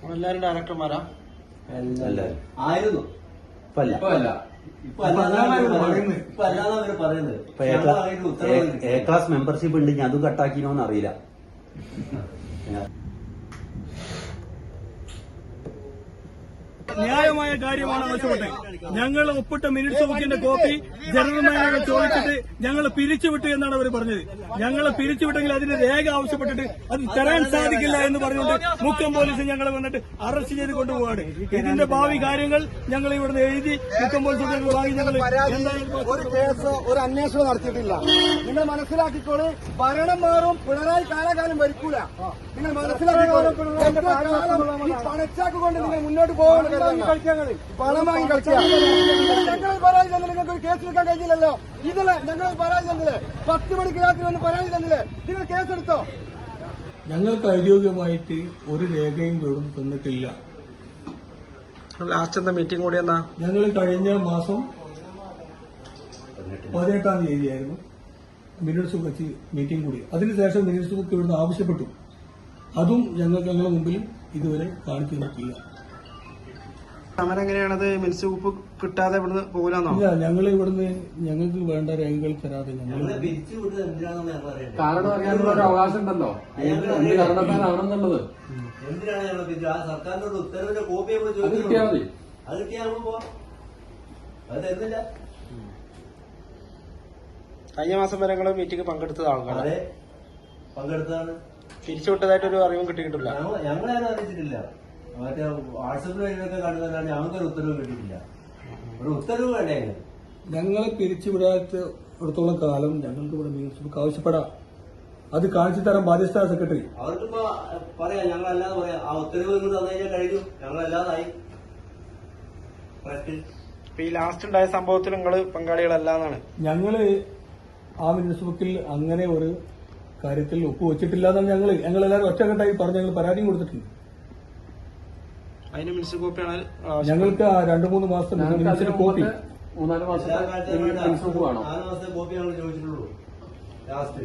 നമ്മളെല്ലാരും ഡയറക്ടർമാരാ ആയിരുന്നു. A class membership ഉണ്ട്. ഞാൻ കട്ടാക്കിനോന്നറിയില്ല കട്ടാക്കിനോന്ന് അറിയില്ല. ന്യായമായ കാര്യമാണ് ആവശ്യപ്പെട്ടത് ഞങ്ങൾ ഒപ്പിട്ട മിനിറ്റ്സ് ബുക്കിന്റെ കോപ്പി ജനറൽ മാനേജർ ചോദിച്ചിട്ട് ഞങ്ങൾ പിരിച്ചുവിട്ടു എന്നാണ് അവർ പറഞ്ഞത് ഞങ്ങൾ പിരിച്ചുവിട്ടെങ്കിൽ അതിന്റെ രേഖ ആവശ്യപ്പെട്ടിട്ട് അത് തരാൻ സാധിക്കില്ല എന്ന് പറഞ്ഞുകൊണ്ട് മുക്കം പോലീസ് ഞങ്ങളെ വന്നിട്ട് അറസ്റ്റ് ചെയ്ത് കൊണ്ടുപോവാണ് ഇതിന്റെ ഭാവി കാര്യങ്ങൾ ഞങ്ങൾ ഇവിടുന്ന് എഴുതി മുക്കം പോലീസ് വാങ്ങി ഞങ്ങൾ ഒരു കേസ് ഒരു അന്വേഷണം നടത്തിയിട്ടില്ല നിങ്ങൾ മനസ്സിലാക്കിക്കോളൂ ഭരണം മാറും പിണറായി കാലാകാലം വരിക്കൂല നിങ്ങൾ മനസ്സിലാക്കിക്കോളും പണച്ചാക്ക് കൊണ്ട് നിങ്ങൾ മുന്നോട്ട് പോകണം പണം വാങ്ങി ഞങ്ങൾ പരാതി തന്നില്ല നിങ്ങൾക്ക് ഒരു കേസ് എടുക്കാൻ കഴിഞ്ഞില്ലല്ലോ. ഇതല്ലേ ഞങ്ങൾ പരാതി തന്നില്ലേ? പത്ത് മണിക്ക് രാത്രി വന്ന് പരാതി തന്നില്ലേ? നിങ്ങൾ കേസെടുത്തോ ഞങ്ങൾക്ക് ഔദ്യോഗികമായിട്ട് ഒരു രേഖയും ഇവിടെ തന്നിട്ടില്ല. ലാസ്റ്റ് എന്താ മീറ്റിംഗ് കൂടി എന്നാ ഞങ്ങൾ കഴിഞ്ഞ മാസം പതിനെട്ടാം തീയതിയായിരുന്നു. മിനിറ്റ്സ് വെച്ച് മീറ്റിംഗ് കൂടി. അതിനുശേഷം മിനിറ്റ്സ് ബുക്ക് ഇവിടുന്ന് ആവശ്യപ്പെട്ടു. അതും ഞങ്ങൾക്ക് ഞങ്ങളുടെ മുമ്പിൽ ഇതുവരെ കാണിച്ചു സമരം എങ്ങനെയാണത് മിനിസ് ഗ്രൂപ്പ് കിട്ടാതെ ഇവിടുന്ന് പോകാന്നോ ഇല്ല ഞങ്ങൾ ഇവിടുന്ന് ഞങ്ങൾക്ക് വേണ്ട രേഖകൾ തരാതെ ഞങ്ങൾ കാരണം അറിയാനുള്ള ഒരു അവകാശം ഉണ്ടല്ലോ. എന്ത് എന്ത് കാരണത്താലാണെന്നുള്ളത് എന്തിനാണ് ഞങ്ങൾ പിരിച്ചു ആ സർക്കാരിന്റെ ഒരു ഉത്തരവിന്റെ കോപ്പി നമ്മൾ അത് കിട്ടിയാൽ മതി. അത് കിട്ടിയാൽ നമ്മൾ പോവാം. അത് തരുന്നില്ല. കഴിഞ്ഞ മാസം വരെ ഞങ്ങൾ മീറ്റിംഗ് പങ്കെടുത്തതാണ് അതെ. പങ്കെടുത്തതാണ്. തിരിച്ചുവിട്ടതായിട്ടൊരു അറിവും കിട്ടിയിട്ടില്ല. ഞങ്ങളെ അറിയിച്ചിട്ടില്ല. മറ്റേ വാട്സപ്പിൽ വഴിയൊക്കെ കണ്ടതല്ലാണ്ട് ഞങ്ങൾക്കൊരു ഉത്തരവ് കിട്ടിയില്ല ഒരു ഉത്തരവ് വേണ്ടേ ഞങ്ങൾ പിരിച്ചുവിടാത്ത ഇടത്തോളം കാലം ഞങ്ങൾക്ക് ഇവിടെ ബുക്ക് ആവശ്യപ്പെടാം. അത് കാണിച്ചു തരാൻ ബാധ്യസ്ഥ സെക്രട്ടറി. അവർക്കിപ്പോ പറയാം ഞങ്ങളല്ലാതെ പറയാം. ആ ഉത്തരവ് നിങ്ങൾ തന്നു കഴിഞ്ഞാൽ കഴിഞ്ഞു. ഞങ്ങളല്ലാതായി. ഇപ്പൊ ഈ ലാസ്റ്റ് ഉണ്ടായ സംഭവത്തിൽ നിങ്ങൾ പങ്കാളികളല്ല എന്നാണ് ഞങ്ങൾ ആ മിനിറ്റ്സ് അങ്ങനെ ഒരു കാര്യത്തിൽ ഒപ്പുവെച്ചിട്ടില്ല എന്നാണ് ഞങ്ങൾ ഞങ്ങൾ എല്ലാവരും ഒറ്റക്കെട്ടായി പറഞ്ഞ് ഞങ്ങൾ പരാതിയും കൊടുത്തിട്ടുണ്ട്. അതിന് മിനിസ് കോപ്പിയാണ് ഞങ്ങൾക്ക് ആ രണ്ടു മൂന്ന് മാസത്തെ ഞങ്ങൾക്ക് കോപ്പി. മൂന്നാൽ മാസത്തെ. നാല് ഞങ്ങൾ ചോദിച്ചിട്ടുള്ളൂ. ലാസ്റ്റ്.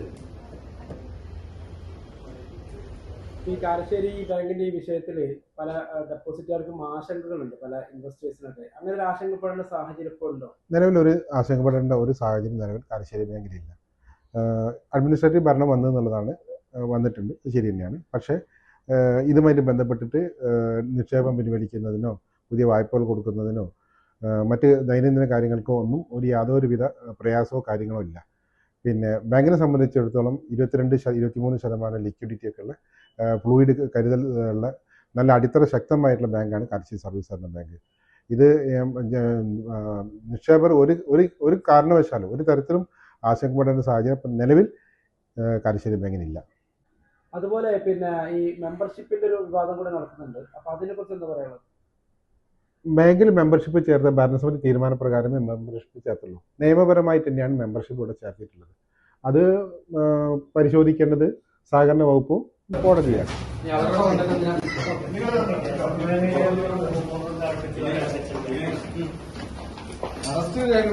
ഈ കാരശ്ശേരി ബാങ്കിന്റെ ഈ വിഷയത്തിൽ പല ഡെപ്പോസിറ്റുകാർക്കും ആശങ്കകളുണ്ട് പല ഇൻവെസ്റ്റേഴ്സിനൊക്കെ അങ്ങനെ ഒരു ആശങ്കപ്പെടേണ്ട സാഹചര്യം ഇപ്പോൾ ഉണ്ടോ? നിലവിൽ ഒരു ആശങ്കപ്പെടേണ്ട ഒരു സാഹചര്യം നിലവിൽ കാരശ്ശേരി ബാങ്കിലില്ല. അഡ്മിനിസ്ട്രേറ്റീവ് ഭരണം വന്നു എന്നുള്ളതാണ് വന്നിട്ടുണ്ട്. ശരി തന്നെയാണ്. പക്ഷേ ഇതുമായിട്ട് ബന്ധപ്പെട്ടിട്ട് നിക്ഷേപം പിൻവലിക്കുന്നതിനോ പുതിയ വായ്പകൾ കൊടുക്കുന്നതിനോ മറ്റ് ദൈനംദിന കാര്യങ്ങൾക്കോ ഒന്നും ഒരു യാതൊരുവിധ പ്രയാസമോ കാര്യങ്ങളോ ഇല്ല. പിന്നെ ബാങ്കിനെ സംബന്ധിച്ചിടത്തോളം ഇരുപത്തിരണ്ട് ഇരുപത്തിമൂന്ന് ശതമാനം ലിക്വിഡിറ്റി ഒക്കെ ഉള്ള ഫ്ലൂയിഡ് കരുതൽ ഉള്ള നല്ല അടിത്തറ ശക്തമായിട്ടുള്ള ബാങ്കാണ് കാർഷിക സർവീസ് എന്ന ബാങ്ക്. ഇത് നിക്ഷേപർ ഒരു ഒരു ഒരു കാരണവശാലും ഒരു തരത്തിലും ആശങ്കപ്പെടേണ്ട സാഹചര്യം നിലവിൽ കാർഷിക ബാങ്കിനില്ല. അതുപോലെ പിന്നെ ഈ മെമ്പർഷിപ്പിന്റെ ഒരു വിവാദം കൂടെ നടക്കുന്നുണ്ട്. അപ്പൊ അതിനെ കുറിച്ച് എന്താ പറയുക ബാങ്കിൽ മെമ്പർഷിപ്പ് ചേർത്ത ഭരണസമിതി തീരുമാനപ്രകാരമേ മെമ്പർഷിപ്പ് ചേർത്തുള്ളൂ. നിയമപരമായി തന്നെയാണ് മെമ്പർഷിപ്പ് ഇവിടെ ചേർത്തിട്ടുള്ളത്. അത് പരിശോധിക്കേണ്ടത് സഹകരണ വകുപ്പും കോടതിയാണ്. അറസ്റ്റ് രേഖ